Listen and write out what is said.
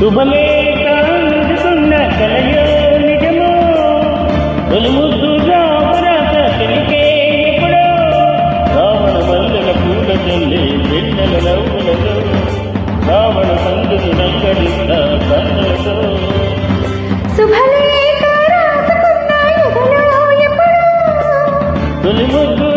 శుభలేఖ అందుకున్న కలయో నిజమో తొలి ముద్దుగా తెలికే ఎప్పుడో రావణ మల్లెల పూల చెల్లి వెన్నెల నవ్వులతో రావణ సందులు రంగడిస్తా కన్నులతో శుభలేఖ తొలి ముద్దు